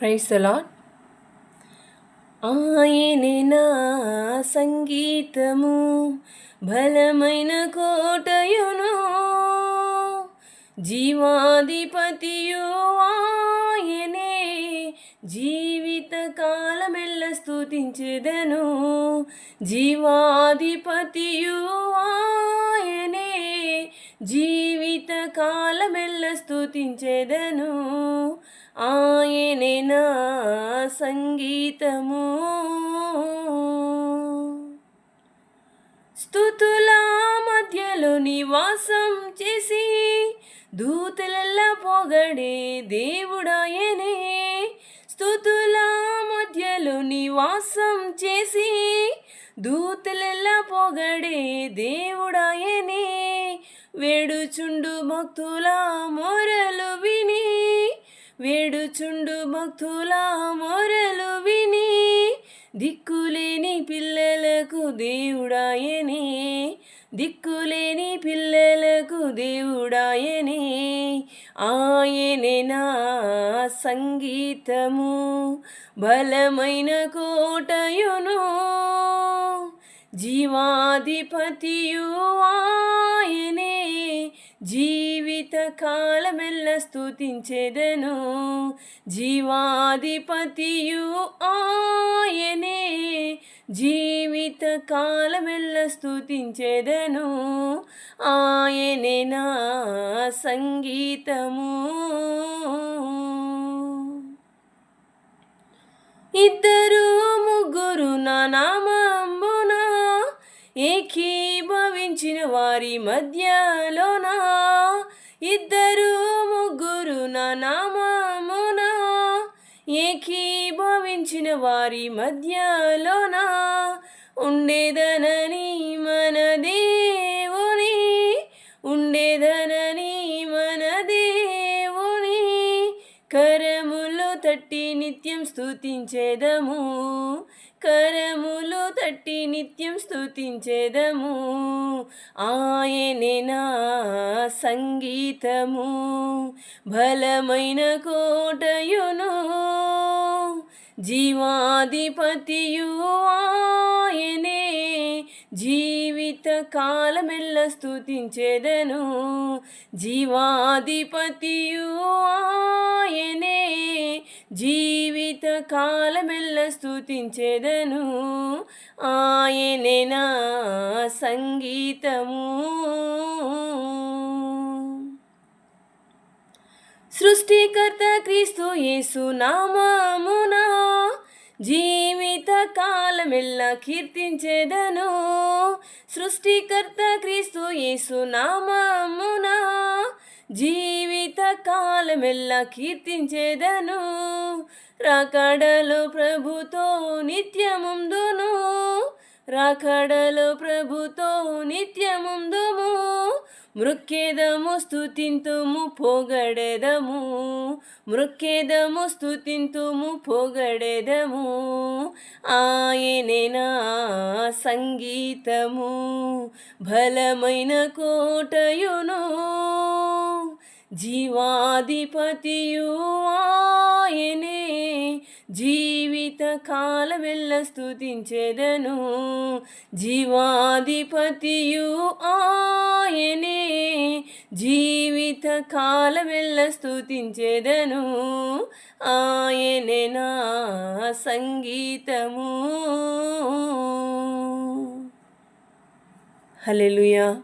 Price lord ఆయనే నా సంగీతము బలమైన కోటయును. జీవాధిపతియు ఆయనే జీవిత కాలమెల్ల స్తుతించెదను. జీవాధిపతియు ఆయనే జీవిత కాలమెల్ల సంగీతము. స్థుతుల మధ్యలో నివాసం చేసి దూతలల్లా పొగడే దేవుడాయనే. స్థుతుల మధ్యలో నివాసం చేసి దూతలెల్ల పొగడే దేవుడాయనే. వేడుచుండు భక్తుల మొరలు విని వేడుచుండు భక్తుల మొరలు విని దిక్కులేని పిల్లలకు దేవుడాయనే దిక్కులేని పిల్లలకు దేవుడాయనే. ఆయనే నా సంగీతము బలమైన కోటయును జీవాధిపతియు ఆయనే. జీ కాలమెల్ల స్థుతించెదను జీవాధిపతియు ఆయనే. జీవిత కాలమెల్ల స్థుతించెదను ఆయనే నా సంగీతము. ఇద్దరు ముగ్గురు నా నామంబున ఏకీభవించిన వారి మధ్యలోనా? ఇద్దరు ముగ్గురు నా నామమున ఏకీభవించిన వారి మధ్యలోన? ఉండేదనని కరములు తట్టి నిత్యం స్తుతించేదము. కరములు తట్టి నిత్యం స్తుతించేదము. ఆయనే నా సంగీతము. బలమైన కోటయును జీవాధిపతియు ఆయనే. జీవిత కాలమెల్ల స్థుతించెదను జీవాధిపతియు ఆయనే. జీవిత కాలమెల్ల స్థుతించెదను ఆయనే నా సంగీతము. సృష్టికర్త క్రీస్తు యేసు నామమునా జీ కాలమెల్ల కీర్తించేదను. సృష్టికర్త క్రీస్తు యేసు నామమున జీవిత కాలమెల్ల కీర్తించేదను. రాకడలు ప్రభుతో నిత్యముందును. రాకడలు ప్రభుతో నిత్యముందుము. మృక్కేదము స్థుతింతుము పొగడెదము. మృక్కేదము స్థుతింతుము పొగడెదము. ఆయనే నా సంగీతము బలమైన కోటయును. జీవాధిపతియు జీవిత కాలమెల్ల స్థుతించెదను జీవాధిపతియు ఆయనే. జీవిత కాలమెల్ల స్థుతించెదను ఆయనే నా సంగీతము. హల్లెలూయా.